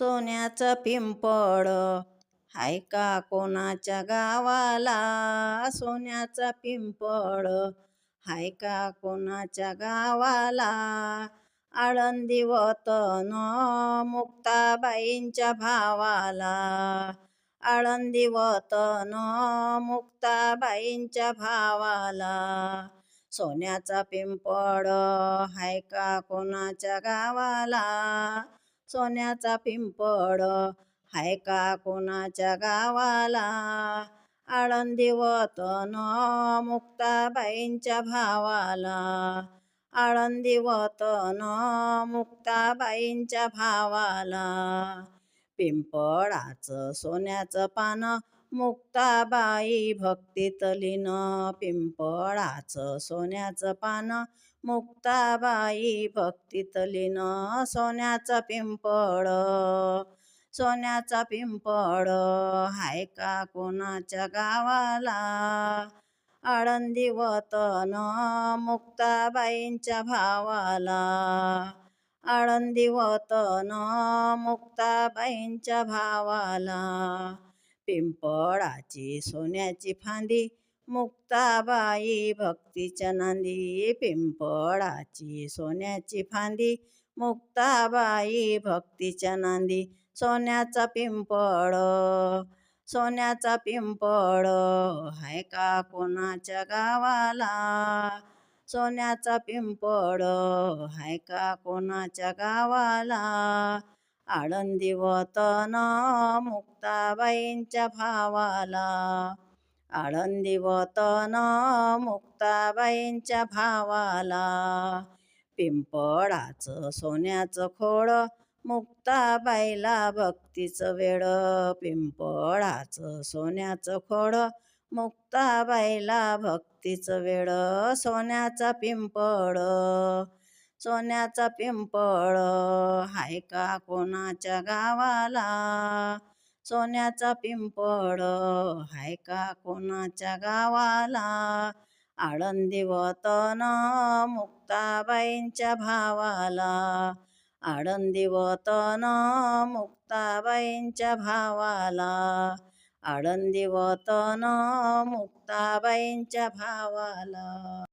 सोन्याचं पिंपळ. हाय का कोणाच्या गावाला सोन्याचा पिंपळ? हाय का कोणाच्या गावाला? आळंदी वतन मुक्ताबाईंच्या भावाला. आळंदी वतन मुक्ताबाईंच्या भावाला. सोन्याचा पिंपळ हाय का कोणाच्या गावाला? सोन्याचा पिंपळ हाय का कोणाच्या गावाला? आळंदी वतन मुक्ताबाईंच्या भावाला. आळंदी वतन मुक्ताबाईंच्या भावाला. पिंपळाचं सोन्याचं पानं मुक्ताबाई भक्तीतलीन पिंपळाचं सोन्याचं पान. मुक्ताबाई भक्तीतलीन सोन्याचं पिंपळ. सोन्याचा पिंपळ हाय का कोणाच्या गावाला? आळंदी वतन मुक्ताबाईंच्या भावाला. आळंदी वतन मुक्ताबाईंच्या भावाला. पिंपळाची सोन्याची फांदी मुक्ताबाई भक्तीच्या नांदी. पिंपळाची सोन्याची फांदी मुक्ताबाई भक्तीच्या नांदी. सोन्याचा पिंपळ सोन्याचा पिंपळ हाय का कोणाच्या गावाला? सोन्याचा पिंपळ हाय का कोणाच्या गावाला? आळंदी वतन मुक्ताबाईंच्या भावाला. आळंदी वतन मुक्ताबाईंच्या भावाला. पिंपळाचं सोन्याचं खोड मुक्ताबाईला भक्तीचं वेड. पिंपळाचं सोन्याचं खोड मुक्ताबाईला भक्तीचं वेळ सोन्याचा पिंपळ. सोन्याचा पिंपळ हाय का कोणाच्या गावाला? सोन्याचा पिंपळ हाय का कोणाच्या गावाला? आळंदी वतन मुक्ताबाईंच्या भावाला. आळंदी वतन मुक्ताबाईंच्या भावाला. आळंदी वतन मुक्ताबाईंच्या भावाला.